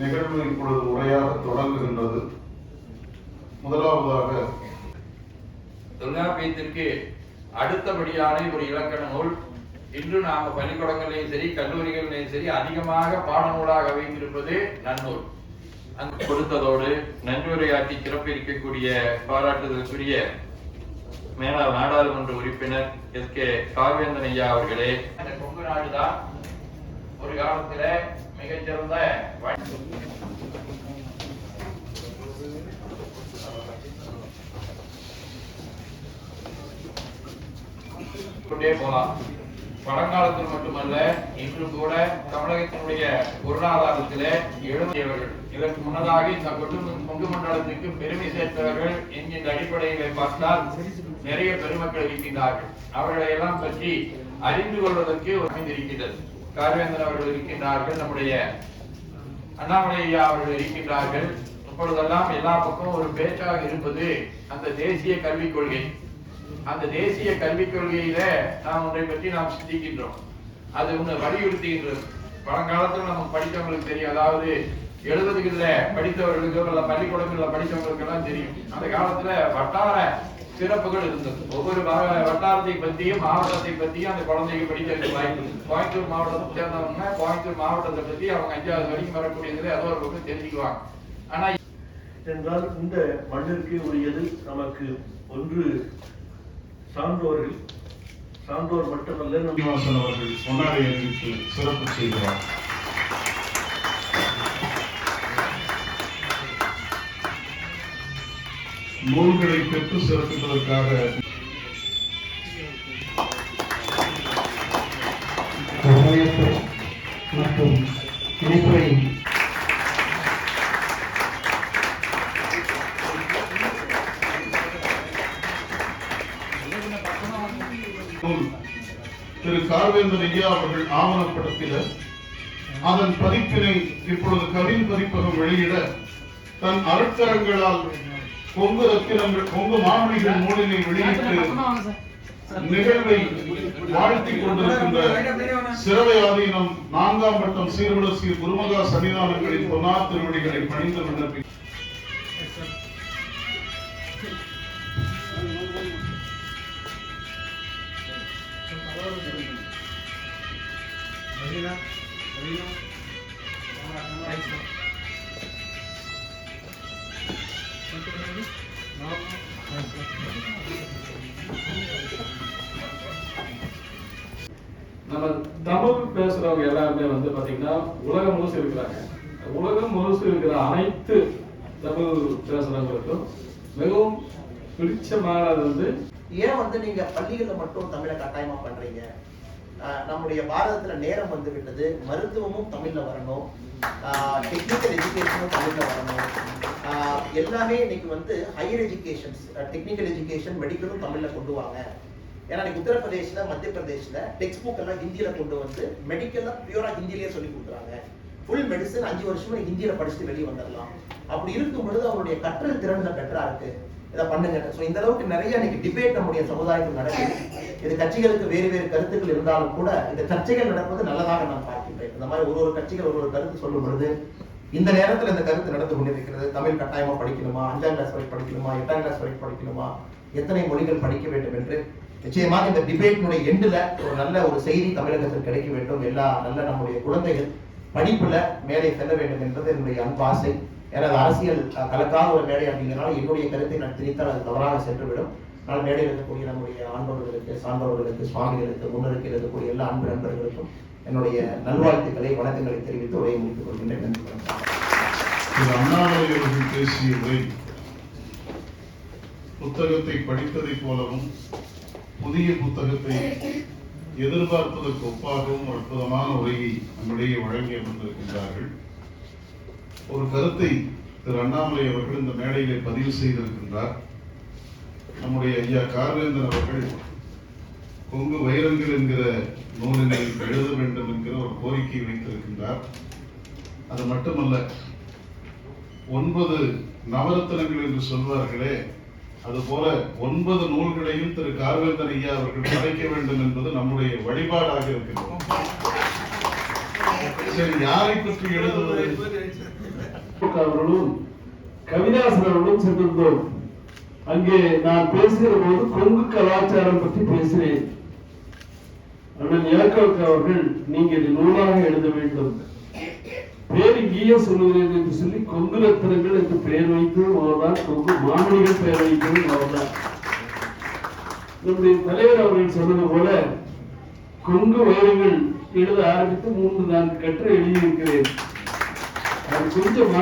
நிகழ்வு இப்பொழுது உரையாக தொடங்குகின்றது. முதலாவதாக தொல்காப்பியத்திற்கு அடுத்தபடியான ஒரு இலக்கண நூல். இன்று நாம பள்ளிக்கூடங்களிலும் சரி கல்லூரிகளிலும் சரி அதிகமாக பாடநூலாக வைத்திருப்பது நன்னூல். அங்கு கொடுத்ததோடு நன்றியுரையாற்றி சிறப்பிருக்கக்கூடிய பாராட்டுதலுக்குரிய மேலாள் நாடாளுமன்ற உறுப்பினர் எஸ் கே கார்வேந்தன் ஐயா அவர்களே. இந்த கொங்கு நாடுதான் ஒரு காலத்துல மிகச்சிறந்த கொண்டே போலாம். பழங்காலத்தில் மட்டுமல்ல இன்று கூட தமிழகத்தினுடைய பொருளாதாரத்திலே எழுதியவர்கள் இதற்கு முன்னதாக இந்த கொண்டு கொங்கு பெருமை சேர்த்தவர்கள் என்கின்ற அடிப்படையிலே பார்த்தால் நிறைய பெருமக்கள் இருக்கின்றார்கள். அவர்களை எல்லாம் பற்றி அறிந்து கொள்வதற்கு அமைந்திருக்கிறது அமைந்திருக்கின்றது அவர்கள் இருக்கின்றார்கள் நம்முடைய அண்ணாமலை ஐயா அவர்கள் இருக்கின்றார்கள். இப்பொழுதெல்லாம் எல்லா பக்கம் ஒரு பேச்சாக இருப்பது அந்த தேசிய கல்விக் கொள்கை. அந்த தேசிய கல்விக் கொள்கையில நாம் ஒன்றை பற்றி நாம் சிந்திக்கின்றோம். அது ஒன்று வலியுறுத்துகின்றது. பழங்காலத்தில் நம்ம படித்தவங்களுக்கு தெரியும். அதாவது எழுபதுகளில் படித்தவர்களுக்கு இல்லை பள்ளிக்கூடங்களில் படித்தவங்களுக்கு எல்லாம் தெரியும். அந்த காலத்துல வட்டார சிறப்புகள் இருந்தது. ஒவ்வொரு வட்டாரத்தை பத்தியும் மாவட்டத்தை பத்தியும் அந்த குழந்தைக்கு படிக்கிறதுக்கு வாய்ப்பு. கோயம்புத்தூர் மாவட்டத்தை சேர்ந்தவங்க கோயம்புத்தூர் மாவட்டத்தை பத்தி அவங்க அஞ்சாவது வரைக்கும் வரக்கூடியதுல ஏதோ ஒரு பக்கம் தெரிஞ்சுக்குவாங்க. ஆனா என்றால் இந்த மண்ணிற்கு உரியது நமக்கு ஒன்று சான்றோர்கள். சான்றோர் மட்டுமல்ல நம் சீனிவாசன் அவர்கள் அறிவித்து சிறப்பு செய்கிறார். நூல்களை பெற்று சிறப்பிப்பதற்காக. மற்றும் இணைப்புரை திரு கார்வேந்தர் ஐயா அவர்கள் ஆவணப்படுத்திட அதன் பதிப்பினை இப்பொழுது கவின் பதிப்பகம் வெளியிட தன் அருட்கரங்களால் கொங்கு ரத்தினம் கொங்கு மாமணிகள் நூலினை வெளியிட்டு நிகழ்வை வாழ்த்திக் கொண்டிருக்கின்ற சிறவை ஆதீனம் நான்காம் வட்டம் சீர்குட சீர் குருமகா சன்னிதானங்களின் பொன்னார் திருவடிகளை பணிந்து விண்ணப்பி நம்ம தமிழ் பேசுறவங்க எல்லாருமே வந்து பாத்தீங்கன்னா உலகம் முழுசு இருக்கிறாங்க. உலகம் முழுசு இருக்கிற அனைத்து தமிழ் பேசுறவங்களுக்கும் மிகவும் பிடிச்சமானது வந்து ஏன் வந்து நீங்க பள்ளிகள்ல மட்டும் தமிழை கட்டாயமா பண்றீங்க? ஆஹ் நம்முடைய பாரதத்துல நேரம் வந்து விட்டது. மருத்துவமும் தமிழ்ல வரணும். டெக்னிக்கல் எஜுகேஷனும் தமிழ்ல வரணும். ஆஹ் எல்லாமே இன்னைக்கு வந்து ஹையர் எஜுகேஷன்ஸ் டெக்னிக்கல் எஜுகேஷன் மெடிக்கலும் தமிழ்ல கொண்டு வாங்க. ஏன்னா இன்னைக்கு உத்தரப்பிரதேஷ்ல மத்திய பிரதேஷ்ல டெக்ஸ்ட் புக் எல்லாம் ஹிந்தியில கொண்டு வந்து மெடிக்கல்ல பியூரா ஹிந்திலேயே சொல்லி கொடுக்குறாங்க. ஃபுல் மெடிசன் அஞ்சு வருஷமா ஹிந்தியில படிச்சுட்டு வெளியே வந்துடலாம் அப்படி இருக்கும் பொழுது அவருடைய கற்றல் திறன்ல பெட்டரா இருக்கு. இதை பண்ணுங்க. ஸோ இந்த அளவுக்கு நிறைய இன்னைக்கு டிபேட் நம்முடைய சமுதாயத்தில் நடக்குது. இது கட்சிகளுக்கு வேறு வேறு கருத்துக்கள் இருந்தாலும் கூட இந்த சர்ச்சைகள் நடப்பது நல்லதாக நான் பார்க்கின்றேன் இந்த மாதிரி ஒரு ஒரு கட்சிகள் ஒரு ஒரு கருத்து சொல்லும் பொழுது இந்த நேரத்தில் இந்த கருத்து நடந்து கொண்டிருக்கிறது. தமிழ் கட்டாயமா படிக்கணுமா? அஞ்சாம் கிளாஸ் வரை படிக்கணுமா? எட்டாம் கிளாஸ் வரை படிக்கணுமா? எத்தனை மொழிகள் படிக்க வேண்டும் என்று நிச்சயமாக இந்த டிபேட்டினுடைய எண்டுல ஒரு நல்ல ஒரு செய்தி தமிழகத்தில் கிடைக்க வேண்டும். எல்லா நல்ல நம்முடைய குழந்தைகள் படிப்புல மேலே செல்ல வேண்டும் என்பது என்னுடைய அன்பாசை எனது அரசியல் கலக்காத ஒரு மேடை அப்படிங்கிறனால என்னுடைய கருத்தை நான் தெரிவித்தால் அது தவறாக சென்றுவிடும். ஆனால் மேடையில் இருக்கக்கூடிய நம்முடைய ஆண்டோர்களுக்கு சான்றோர்களுக்கு சுவாமிகளுக்கு முன்னருக்கு இருக்கக்கூடிய எல்லா அன்பு நண்பர்களுக்கும் என்னுடைய நல்வாழ்த்துக்களை வணக்கங்களை தெரிவித்து உரையை முடித்துக் கொள்கின்றேன். அண்ணாமலை அவர்கள் பேசிய உரை புத்தகத்தை படித்ததைப் போலவும் புதிய புத்தகத்தை எதிர்பார்ப்பதற்கு ஒப்பாகவும் அற்புதமான உரையை நம்மிடையே வழங்கி அமர்ந்திருக்கின்றார்கள். ஒரு கருத்தை திரு அண்ணாமலை அவர்கள் இந்த மேடையிலே பதிவு செய்திருக்கின்றார். நம்முடைய ஐயா கார்வேந்தன் அவர்கள் கொங்கு வைரங்கள் என்கிற நூலினை எழுத வேண்டும் என்கிற ஒரு கோரிக்கை வைத்திருக்கின்றார். அது மட்டுமல்ல ஒன்பது நவரத்தினங்கள் என்று சொல்வார்களே அதுபோல ஒன்பது நூல்களையும் திரு கார்வேந்தர் ஐயா அவர்கள் படைக்க வேண்டும் என்பது நம்முடைய வழிபாடாக இருக்கின்றது சரி யாரை பற்றி எழுதுவது? அவர்களும் கவிதாசனர்களும் சென்றிருந்தோம். அங்கே நான் பேசுகிற போது கொங்கு கலாச்சாரம் பற்றி பேசினேன். அண்ணன் யாக்கோக் அவர்கள் நீங்க இது நூலாக எழுத வேண்டும். வேறு இங்கேயே சொல்லுகிறேன் என்று சொல்லி கொங்கு ரத்தினங்கள் என்று பெயர் வைத்து அவர்தான் கொங்கு மாமணிகள் பெயர் வைத்தது அவர்தான். நம்முடைய தலைவர் அவர்கள் சொன்னது போல கொங்கு வைரங்கள் எழுத ஆரம்பித்து மூன்று நான்கு கற்று எழுதியிருக்கிறேன். அது கொஞ்சம்